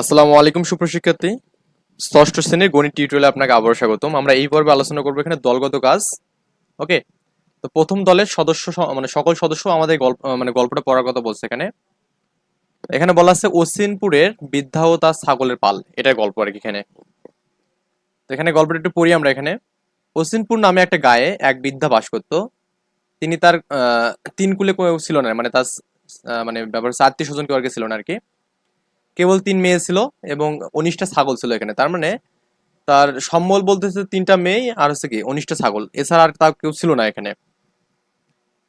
আসসালামু আলাইকুম সুপ্রশিক্ষার্থী ষষ্ঠ শ্রেণির গণিত টিউটোরিয়ালে আপনাকে আবার স্বাগতম। আমরা এই পর্বে আলোচনা করব এখানে দলগত কাজ। ওকে? তো প্রথম দলের সদস্য মানে সকল সদস্য আমাদের গল্প মানে গল্পটা পড়ার কথা বলছে এখানে। এখানে বলা আছে, অসিনপুরের বৃদ্ধা ও তার ছাগলের পাল। এটাই গল্প আর কি এখানে। তো এখানে গল্পটা একটু পড়ি আমরা এখানে। অসিনপুর নামে একটা গায়ে এক বৃদ্ধা বাস করত। তিনি তার তিন কুলে ছিল না মানে তার মানে ব্যাপার হচ্ছে আত্মীয় স্বজন কেউ আর কি ছিল না আর কি। কেবল তিন মেয়ে ছিল এবং উনিশটা ছাগল ছিল এখানে। তার মানে তার সম্বল বলতেছে তিনটা মেয়ে আর হচ্ছে কি, উনিশটা ছাগল। এছাড়া আর তার কেউ ছিল না এখানে।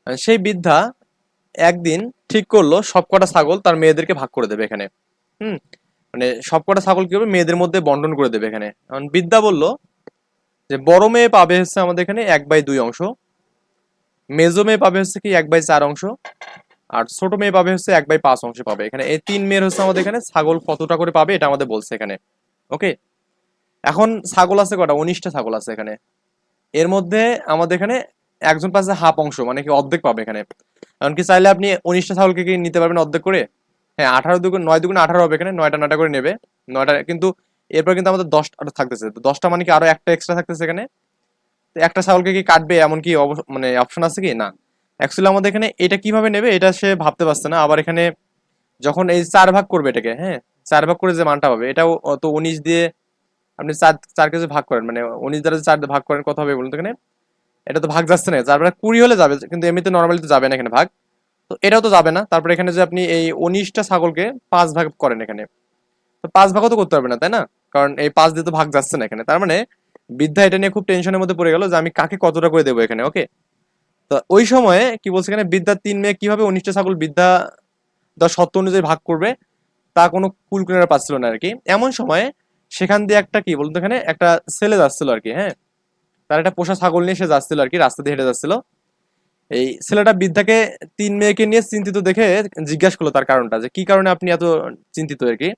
সেই বৃদ্ধা একদিন ঠিক করল, সবকটা ছাগল তার মেয়েদেরকে ভাগ করে দেবে এখানে। হুম? মানে সবকটা ছাগল কি হবে? মেয়েদের মধ্যে বন্টন করে দেবে এখানে। কারণ বিদ্যা বলল যে, বড় মেয়ে পাবে হচ্ছে আমাদের এখানে এক বাই দুই অংশ। মেজো মেয়ে পাবে হচ্ছে কি, এক বাই চার অংশ। আর ছোট মেয়ে পাবে হচ্ছে এক বাই পাঁচ অংশে পাবে। এখানে এই তিন মেয়ের হচ্ছে আমাদের এখানে ছাগল কতটা করে পাবে এটা আমাদের বলছে এখানে। ওকে? এখন ছাগল আছে কটা? উনিশটা ছাগল আছে এখানে। এর মধ্যে আমাদের এখানে একজন পাশে হাফ অংশ মানে কি অর্ধেক পাবে এখানে। এমনকি চাইলে আপনি উনিশটা ছাগলকে কি নিতে পারবেন অর্ধেক করে? হ্যাঁ আঠারো দুগুণ, নয় দুগুণ আঠারো হবে এখানে, নয়টা নয়টা করে নেবে। নয়টা, কিন্তু এরপর কিন্তু আমাদের দশটা থাকতেছে। দশটা মানে কি আরও একটা এক্সট্রা থাকতেছে এখানে? একটা ছাগলকে কি কাটবে এমন কি মানে অপশন আছে কি? না। অ্যাকচুয়ালি আমাদের এখানে এটা কীভাবে নেবে এটা সে ভাবতে পারছে না। আবার এখানে যখন এই চার ভাগ করবে এটাকে হ্যাঁ? চার ভাগ করে যে মানটা পাবে, এটাও অত উনিশ দিয়ে আপনি চার চার কেজি ভাগ করেন। মানে উনিশ দ্বারা চার ভাগ করেন, কত হবে বলুন তো এখানে? এটা তো ভাগ যাচ্ছে না। তারপরে কুড়ি হলে যাবে, কিন্তু এমনিতে নর্মালি তো যাবে না এখানে ভাগ। তো এটাও তো যাবে না। তারপরে এখানে যে আপনি এই উনিশটা ছাগলকে পাঁচ ভাগ করেন এখানে। তো পাঁচ ভাগও তো করতে পারবে না, তাই না? কারণ এই পাঁচ দিয়ে তো ভাগ যাচ্ছে না এখানে। তার মানে বিদ্যা এটা নিয়ে খুব টেনশনের মধ্যে পড়ে গেল যে আমি কাকে কতটা করে দেবো এখানে ওকে তো ওই সময়ে কি বলছে এখানে বিদ্যার তিন মেয়ে কীভাবে উনিশটা ছাগল বিদ্যা দশ সত্য অনুযায়ী ভাগ করবে, তা কোনো কুল কিনারা পাচ্ছিল না আর কি। এমন সময়ে সেখান দিয়ে একটা কি বলতো এখানে, একটা ছেলে যাচ্ছিল আর কি হ্যাঁ? তার একটা পোষা ছাগল নিয়ে সে যাচ্ছিল আর কি, রাস্তা দিয়ে হেঁটে যাচ্ছিল। এই ছেলেটা বৃদ্ধাকে তিন মেয়েকে নিয়ে চিন্তিত দেখে জিজ্ঞাসা করল তার কারণটা, যে কি কারণে আপনি এত চিন্তিত আর কি?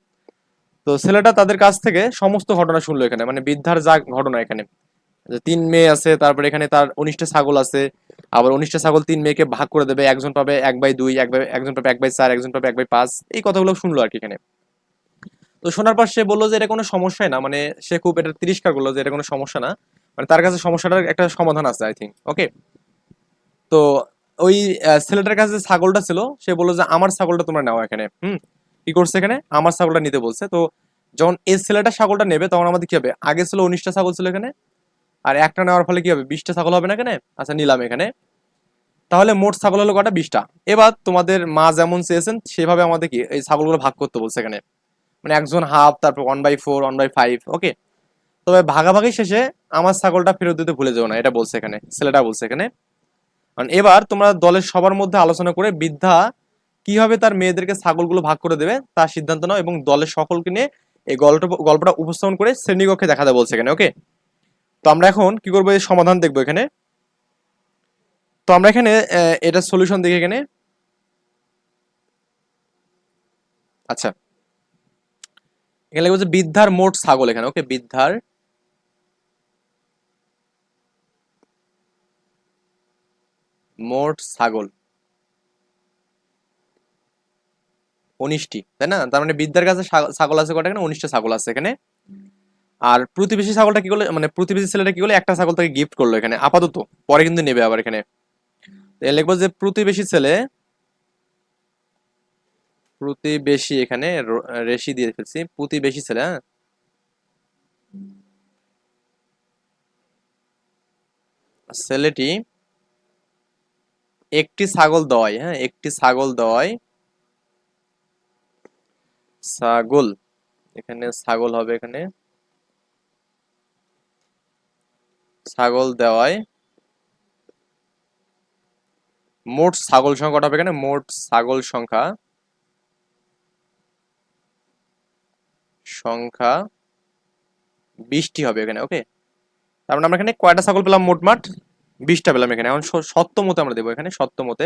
তো ছেলেটা তাদের কাছ থেকে সমস্ত ঘটনা শুনলো এখানে মানে বৃদ্ধার যা ঘটনা এখানে। যে তিন মেয়ে আছে, তারপরে এখানে তার উনিশটা ছাগল আছে আবার উনিশটা ছাগল তিন মেয়েকে ভাগ করে দেবে, একজন পাবে এক বাই দুই, এক বাই একজন পাবে এক বাই চার, একজন পাবে এক বাই পাঁচ। এই কথাগুলো শুনলো আর কি এখানে। তো শোনার পর সে বলল যে এটা কোনো সমস্যাই না মানে সে খুব এটা তিরস্কার করল যে এটা কোনো সমস্যা না। মানে তার কাছে সমস্যাটার একটা সমাধান আছে আই থিঙ্ক ওকে তো ওই ছেলেটার কাছে যে ছাগলটা ছিল, সে বলল যে আমার ছাগলটা তোমরা নাও এখানে, হুম? কি করছে এখানে? আমার ছাগলটা নিতে বলছে। তো যখন এই ছেলেটা ছাগলটা নেবে, তখন আমাদের কি হবে? আগে ছিল উনিশটা ছাগল ছিল এখানে আর একটা নেওয়ার ফলে কি হবে? বিশটা ছাগল হবে না এখানে? আচ্ছা নিলাম এখানে। তাহলে মোট ছাগল হলো কটা? বিশটা। এবার তোমাদের মা যেমন চেয়েছেন, সেভাবে আমাদের কি এই ছাগলগুলো ভাগ করতে বলছে এখানে। মানে একজন হাফ, তারপর one by four one by five okay তবে ভাগাভাগি শেষে আমার ছাগলটা ফেরত দিতে ভুলে যেও না, এটা বলছে এখানে, ছেলেটা বলছে এখানে। কারণ এবার তোমরা দলের সবার মধ্যে আলোচনা করে বৃদ্ধা কীভাবে তার মেয়েদেরকে ছাগলগুলো ভাগ করে দেবে তার সিদ্ধান্ত নাও এবং দলের সকলকে নিয়ে এই গল্প গল্পটা উপস্থাপন করে শ্রেণীকক্ষে দেখাতে বলছে এখানে ওকে তো আমরা এখন কি করব? এই সমাধান দেখব এখানে। তো আমরা এখানে এটা সলিউশন দেখি এখানে। আচ্ছা। এখানে লিখব যে বৃদ্ধার মোট ছাগল এখানে। ওকে বৃদ্ধার মোট ছাগল। উনিশটি, তাই না? তার মানে বিদ্যার কাছে ছাগল আছে কটা এখানে? উনিশটা ছাগল আছে এখানে। আর প্রতিবেশী ছাগলটা কি করল মানে প্রতিবেশী ছেলেটা কি করল, একটা ছাগল তাকে গিফট করল এখানে, আপাতত, পরে কিন্তু নেবে আবার এখানে। লিখব যে প্রতিবেশী ছেলে, প্রতিবেশী এখানে রেশি দিয়ে ফেলছি, প্রতিবেশী ছেলে হ্যাঁ? ছেলেটি একটি ছাগল দেওয়ায় হ্যাঁ? একটি ছাগল দেওয়ায় ছাগল, এখানে ছাগল হবে এখানে। ছাগল দেওয়ায় মোট ছাগল সংখ্যা কটা হবে এখানে? মোট ছাগল সংখ্যা সংখ্যা বিশটি হবে এখানে ওকে তার মানে আমরা এখানে কয়টা ছাগল পেলাম মোটমাট বিশটা পেলাম এখানে। এখন স- সত্য মতে আমরা দেবো এখানে, সত্য মতে।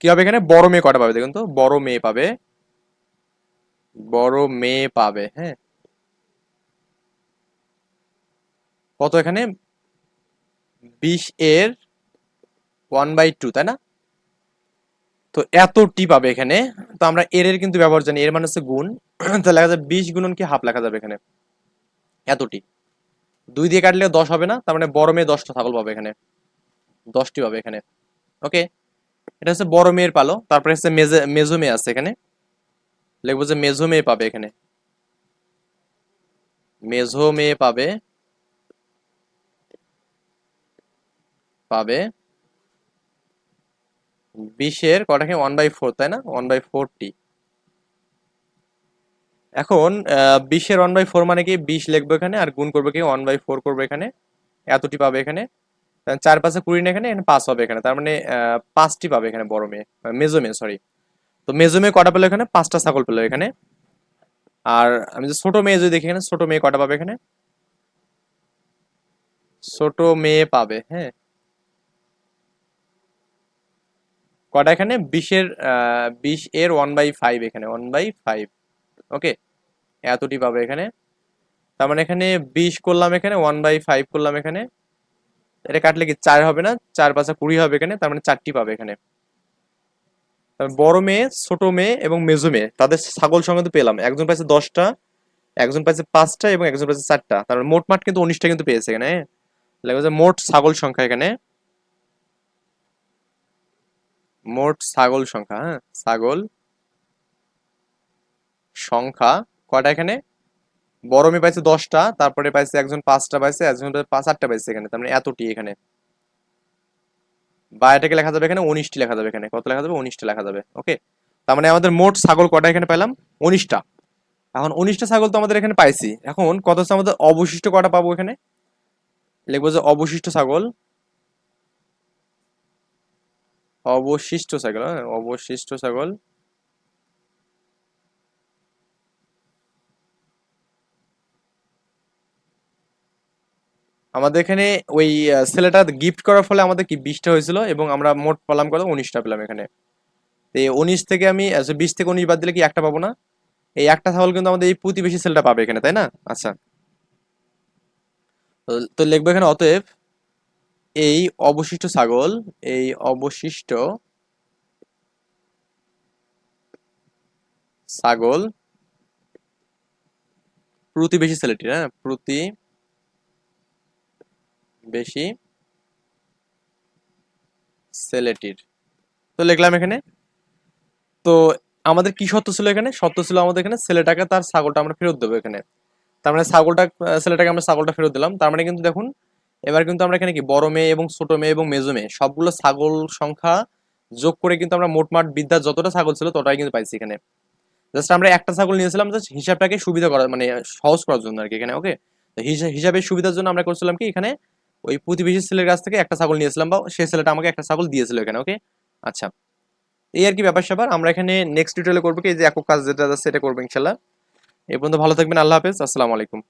কি হবে এখানে? বড় মেয়ে কটা পাবে দেখুন তো? বড় মেয়ে পাবে বড় মেয়ে পাবে হ্যাঁ। কত এখানে? বিশ এর ওয়ান বাই টু তাই না? তো এতটি পাবে এখানে। তো আমরা এর এর কিন্তু ব্যবহার জানি, এর মানে হচ্ছে গুণ। তো লেখা যাবে বিশ গুণন কি হাফ লেখা যাবে এখানে? এতটি। দুই দিয়ে কাটলে দশ হবে না, তার মানে বড় মেয়ে দশটা ছাগল পাবে এখানে। দশটি পাবে এখানে। ওকে? এটা হচ্ছে বড় মেয়ের পালো, তারপরে হচ্ছে মেজো মেয়ে আছে এখানে। লিখব যে মেঝো মেয়ে পাবে এখানে মেঝো মেয়ে পাবে পাবে বিশের কটাকে ওয়ান বাই ফোর তাই না ওয়ান বাই ফোরটি এখন বিশের ওয়ান বাই ফোর মানে কি বিশ লিখব এখানে আর গুণ করব কি ওয়ান বাই ফোর করব এখানে এতটি পাবে এখানে চার পাঁচে কুড়ি না এখানে এখানে পাঁচ হবে এখানে তার মানে পাঁচটি পাবে এখানে বড় মেয়ে মেজো মেয়ে সরি তো মেজো মেয়ে কটা পেল এখানে? পাঁচটা ছাগল পেল এখানে। আর আমি যে ছোট মেয়ে যদি দেখি এখানে, ছোট মেয়ে কটা পাবে এখানে? ছোট মেয়ে পাবে হ্যাঁ। কটা এখানে? বিশের বিশ এর ওয়ান বাই ফাইভ এখানে ওয়ান বাই ফাইভ ওকে এতটি পাবে এখানে। তার মানে এখানে বিশ করলাম এখানে ওয়ান বাই ফাইভ করলাম এখানে। এটা কাটলে কি চার হবে না? চার পাঁচা কুড়ি হবে এখানে, তার মানে চারটি পাবে এখানে। বড় মেয়ে, ছোট মেয়ে এবং মেজো মেয়ে। তাদের ছাগল সংখ্যা তো পেলাম। একজন পাইছে দশটা, একজন পাইছে পাঁচটা এবং একজন পাইছে চারটা। তার মানে মোট মাঠ কিন্তু উনিশটা কিন্তু পেয়েছে এখানে হ্যাঁ? মোট ছাগল সংখ্যা এখানে। মোট ছাগল সংখ্যা হ্যাঁ? ছাগল সংখ্যা কয়টা এখানে? বড় মেয়ে পাইছে দশটা, তারপরে পাইছে একজন পাঁচটা পাইছে, একজন পাঁচ, আটটা পাইছে এখানে। তার মানে এতটি এখানে। বা এটাকে লেখা যাবে এখানে উনিশটি লেখা যাবে এখানে। কত লেখা যাবে? উনিশটা লেখা যাবে, ওকে? তার মানে আমাদের মোট ছাগল কটা এখানে পেলাম? উনিশটা। এখন উনিশটা ছাগল তো আমাদের এখানে পাইছি। এখন কত হচ্ছে আমাদের? অবশিষ্ট কটা পাবো এখানে? লিখব যে অবশিষ্ট ছাগল। অবশিষ্ট ছাগল হ্যাঁ অবশিষ্ট ছাগল। আমাদের এখানে ওই ছেলেটা গিফট করার ফলে আমাদের কি বিশটা হয়েছিল এবং আমরা মোট পেলাম কত? উনিশটা পেলাম এখানে। এই উনিশ থেকে আমি বিশ থেকে উনিশ বাদ দিলে কি একটা পাবো না? এই একটা ছাগল কিন্তু আমাদের এই প্রতিবেশী ছেলেটা পাবে এখানে, তাই না? আচ্ছা। তো লিখব এখানে, অতএব এই অবশিষ্ট ছাগল, এই অবশিষ্ট ছাগল প্রতিবেশী ছেলেটির হ্যাঁ প্রতি বেশি ছেলেটির তো লিখলাম এখানে। তো আমাদের কি শর্ত ছিল এখানে? শর্ত ছিল আমাদের এখানে ছেলেটাকে তার ছাগলটা আমরা ফেরত দেবো এখানে। তার মানে ছাগলটা, ছেলেটাকে আমরা ছাগলটা ফেরত দিলাম। তার মানে কিন্তু দেখুন, এবার কিন্তু আমরা এখানে কি? বড় মেয়ে এবং ছোট মেয়ে এবং মেজো মেয়ে। সবগুলো ছাগল সংখ্যা যোগ করে কিন্তু আমরা মোটমাট বিদ্যার যতটা ছাগল ছিল ততটাই কিন্তু পাইছি এখানে। জাস্ট আমরা একটা ছাগল নিয়েছিলাম জাস্ট হিসাবটাকে সুবিধা করার মানে সহজ করার জন্য আর কি এখানে ওকে হিসাবের সুবিধার জন্য আমরা করছিলাম কি? এখানে ওই প্রতিবেশী ছেলের কাছ থেকে একটা ছাগল নিয়েছিলাম বা সেই ছেলেটা আমাকে একটা ছাগল দিয়েছিল এখানে ওকে আচ্ছা। এই আর কি ব্যাপার স্যাপার, আমরা এখানে নেক্সট টিউটোরিয়ালে করব কি যে একক কাজ যেটা সেটা করব ইনশাল্লাহ এই পর্যন্ত ভালো থাকবেন, আল্লাহ হাফেজ, আসসালামু আলাইকুম।